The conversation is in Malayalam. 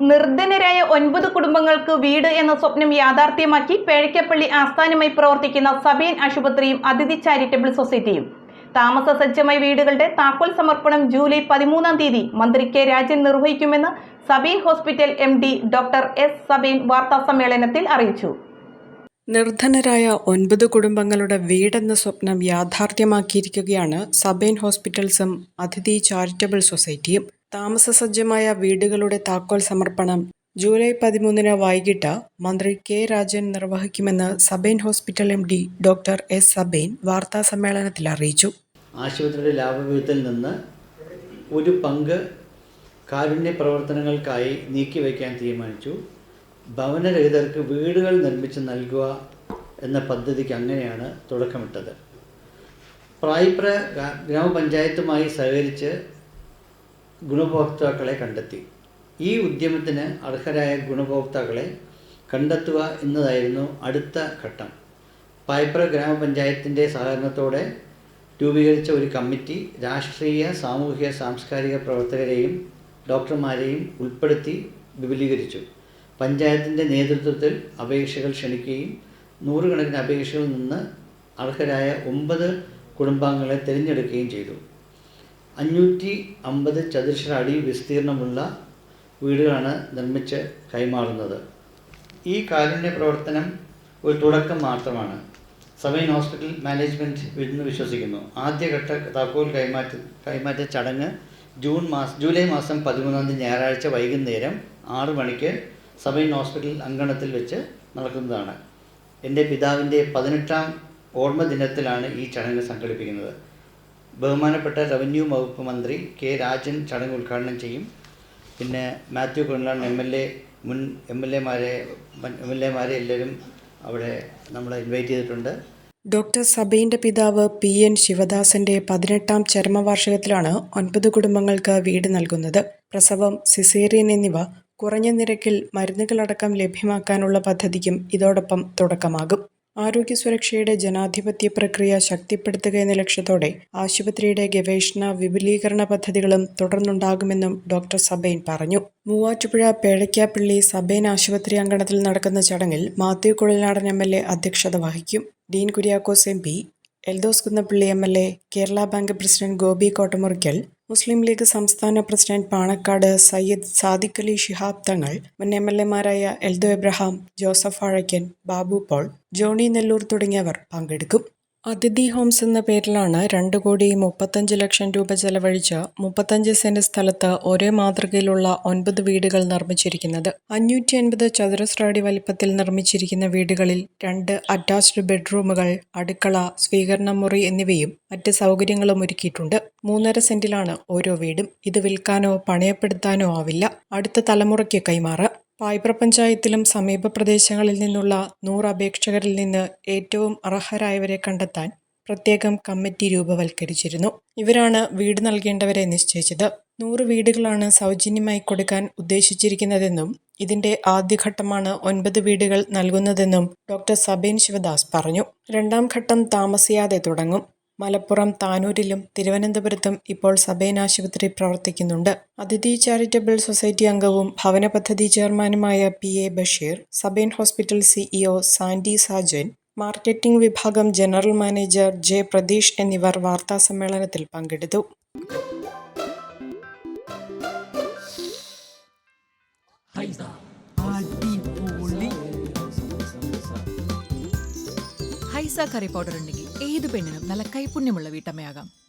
നിർധനരായ ഒൻപത് കുടുംബങ്ങൾക്ക് വീട് എന്ന സ്വപ്നം യാഥാർത്ഥ്യമാക്കി പേഴക്കപ്പള്ളി ആസ്ഥാനമായി പ്രവർത്തിക്കുന്ന സബീൻ ആശുപത്രിയും അതിഥി ചാരിറ്റബിൾ സൊസൈറ്റിയും. താമസ സജ്ജമായ വീടുകളുടെ താക്കോൽ സമർപ്പണം ജൂലൈ പതിമൂന്നാം തീയതി മന്ത്രി K Rajan നിർവഹിക്കുമെന്ന് Sabine hospital M D doctor S Sabine വാർത്താ സമ്മേളനത്തിൽ അറിയിച്ചു. നിർധനരായ ഒൻപത് കുടുംബങ്ങളുടെ വീടെന്ന സ്വപ്നം യാഥാർത്ഥ്യമാക്കിയിരിക്കുകയാണ് സബേൻ ഹോസ്പിറ്റൽസും അതിഥി ചാരിറ്റബിൾ സൊസൈറ്റിയും. താമസസജ്ജമായ വീടുകളുടെ താക്കോൽ സമർപ്പണം. ജൂലൈ പതിമൂന്നിന് വൈകിട്ട് മന്ത്രി K Rajan നിർവഹിക്കുമെന്ന് Sabine hospital M D doctor S Sabine വാർത്താസമ്മേളനത്തിൽ അറിയിച്ചു. ആശുപത്രിയുടെ ലാഭവിഹിതത്തിൽ നിന്ന് ഒരു പങ്ക് കാരുണ്യ പ്രവർത്തനങ്ങൾക്കായി നീക്കിവെക്കാൻ തീരുമാനിച്ചു. ഭവനരഹിതർക്ക് വീടുകൾ നിർമ്മിച്ച് നൽകുക എന്ന പദ്ധതിക്ക് അങ്ങനെയാണ് തുടക്കമിട്ടത്. പ്രായപ്ര ഗ്രാ- ഗ്രാമപഞ്ചായത്തുമായി സഹകരിച്ച് ഗുണഭോക്താക്കളെ കണ്ടെത്തി. ഈ ഉദ്യമത്തിന് അർഹരായ ഗുണഭോക്താക്കളെ കണ്ടെത്തുക എന്നതായിരുന്നു അടുത്ത ഘട്ടം. പായ്പ്ര ഗ്രാമപഞ്ചായത്തിന്റെ സഹകരണത്തോടെ രൂപീകരിച്ച ഒരു കമ്മിറ്റി രാഷ്ട്രീയ സാമൂഹിക സാംസ്കാരിക പ്രവർത്തകരെയും ഡോക്ടർമാരെയും ഉൾപ്പെടുത്തി വിപുലീകരിച്ചു. പഞ്ചായത്തിന്റെ നേതൃത്വത്തിൽ അപേക്ഷകൾ ക്ഷണിക്കുകയും നൂറുകണക്കിന് അപേക്ഷകളിൽ നിന്ന് അർഹരായ ഒമ്പത് കുടുംബാംഗങ്ങളെ തിരഞ്ഞെടുക്കുകയും ചെയ്തു. അഞ്ഞൂറ്റി അമ്പത് ചതുരശ്ര അടി വിസ്തീർണമുള്ള വീടുകളാണ് നിർമ്മിച്ച് കൈമാറുന്നത്. ഈ കാരുണ്യ പ്രവർത്തനം ഒരു തുടക്കം മാത്രമാണ്. സബൈൻ ഹോസ്പിറ്റൽ മാനേജ്മെന്റ് വിരുന്ന് വിശ്വസിക്കുന്നു. ആദ്യഘട്ട താക്കോൽ കൈമാറ്റ കൈമാറ്റ ചടങ്ങ് ജൂൺ മാസം ജൂലൈ മാസം പതിമൂന്നാം തീയതി ഞായറാഴ്ച വൈകുന്നേരം ആറ് മണിക്ക് സബൈൻ ഹോസ്പിറ്റൽ അങ്കണത്തിൽ വെച്ച് നടക്കുന്നതാണ്. എന്റെ പിതാവിന്റെ പതിനെട്ടാം ഓർമ്മ ദിനത്തിലാണ് ഈ ചടങ്ങ് സംഘടിപ്പിക്കുന്നത്. ബഹുമാനപ്പെട്ട റവന്യൂ വകുപ്പ് മന്ത്രി കെ രാജൻ ചടങ്ങ് ഉദ്ഘാടനം ചെയ്യും. പിന്നെ മാത്യു കൊണ്ടാണ് എം എൽ എ മുൻ എം എൽ എമാരെ എം എൽ എമാരെ എല്ലാവരും അവിടെ നമ്മളെ ഇൻവൈറ്റ് ചെയ്തിട്ടുണ്ട്. ഡോക്ടർ സബയിന്റെ പിതാവ് പി എൻ ശിവദാസന്റെ പതിനെട്ടാം ചരമവാർഷികത്തിലാണ് ഒൻപത് കുടുംബങ്ങൾക്ക് വീട് നൽകുന്നത്. പ്രസവം സിസേറിയൻ എന്നിവ കുറഞ്ഞ നിരക്കിൽ മരുന്നുകളടക്കം ലഭ്യമാക്കാനുള്ള പദ്ധതിക്കും ഇതോടൊപ്പം തുടക്കമാകും. ആരോഗ്യ സുരക്ഷയുടെ ജനാധിപത്യ പ്രക്രിയ ശക്തിപ്പെടുത്തുക എന്ന ലക്ഷ്യത്തോടെ ആശുപത്രിയുടെ ഗവേഷണ വിപുലീകരണ പദ്ധതികളും തുടർന്നുണ്ടാകുമെന്നും ഡോക്ടർ സബൈൻ പറഞ്ഞു. മൂവാറ്റുപുഴ പേഴയ്ക്കാപ്പള്ളി സബൈൻ ആശുപത്രി അങ്കണത്തിൽ നടക്കുന്ന ചടങ്ങിൽ Mathew Kuzhalnadan M L A അധ്യക്ഷത വഹിക്കും. Dean Kuriakose M P Eldhose Kunnappilly M L A Kerala bank president Gopi Kottamurickal Muslim League സംസ്ഥാന പ്രസിഡന്റ് പാണക്കാട് സയ്യിദ് സാദിഖ് അലി ശിഹാബ് തങ്ങൾ മുൻ എം എൽ എമാരായ എൽദോ എബ്രഹാം ജോസഫ് ആഴയ്ക്കൻ ബാബു പോൾ ജോണി നെല്ലൂർ തുടങ്ങിയവർ പങ്കെടുക്കും. അതിഥി ഹോംസ് എന്ന പേരിലാണ് രണ്ട് കോടി മുപ്പത്തഞ്ച് ലക്ഷം രൂപ ചെലവഴിച്ച് മുപ്പത്തഞ്ച് സെന്റ് സ്ഥലത്ത് ഒരേ മാതൃകയിലുള്ള ഒൻപത് വീടുകൾ നിർമ്മിച്ചിരിക്കുന്നത്. അഞ്ഞൂറ്റി അൻപത് ചതുരശ്ര അടി വലിപ്പത്തിൽ നിർമ്മിച്ചിരിക്കുന്ന വീടുകളിൽ രണ്ട് അറ്റാച്ച്ഡ് ബെഡ്റൂമുകൾ അടുക്കള സ്വീകരണ മുറി എന്നിവയും മറ്റ് സൗകര്യങ്ങളും ഒരുക്കിയിട്ടുണ്ട്. മൂന്നര സെന്റിലാണ് ഓരോ വീടും. ഇത് വിൽക്കാനോ പണയപ്പെടുത്താനോ ആവില്ല. അടുത്ത തലമുറയ്ക്ക് കൈമാറാം. പായ്പ്ര പഞ്ചായത്തിലും സമീപ പ്രദേശങ്ങളിൽ നിന്നുള്ള നൂറ് അപേക്ഷകരിൽ നിന്ന് ഏറ്റവും അർഹരായവരെ കണ്ടെത്താൻ പ്രത്യേകം കമ്മിറ്റി രൂപവൽക്കരിച്ചിരുന്നു. ഇവരാണ് വീട് നൽകേണ്ടവരെ നിശ്ചയിച്ചത്. നൂറ് വീടുകളാണ് സൗജന്യമായി കൊടുക്കാൻ ഉദ്ദേശിച്ചിരിക്കുന്നതെന്നും ഇതിന്റെ ആദ്യഘട്ടമാണ് ഒൻപത് വീടുകൾ നൽകുന്നതെന്നും ഡോക്ടർ സബേൻ ശിവദാസ് പറഞ്ഞു. രണ്ടാം ഘട്ടം താമസിയാതെ തുടങ്ങും. മലപ്പുറം താനൂരിലും തിരുവനന്തപുരത്തും ഇപ്പോൾ സബേൻ ആശുപത്രി പ്രവർത്തിക്കുന്നുണ്ട് അതിഥി ചാരിറ്റബിൾ സൊസൈറ്റി അംഗവും ഭവന പദ്ധതി ചെയർമാനുമായ P A Basheer Sabine hospital CEO Sandy Sajan marketing വിഭാഗം ജനറൽ മാനേജർ ജെ പ്രതീഷ് എന്നിവർ വാർത്താ സമ്മേളനത്തിൽ പങ്കെടുത്തു ഹൈസ കറി പൗഡർ ഉണ്ടെങ്കിൽ ഏത് പെണ്ണിനും നല്ല കൈപുണ്യമുള്ള വീട്ടമ്മയാകാം.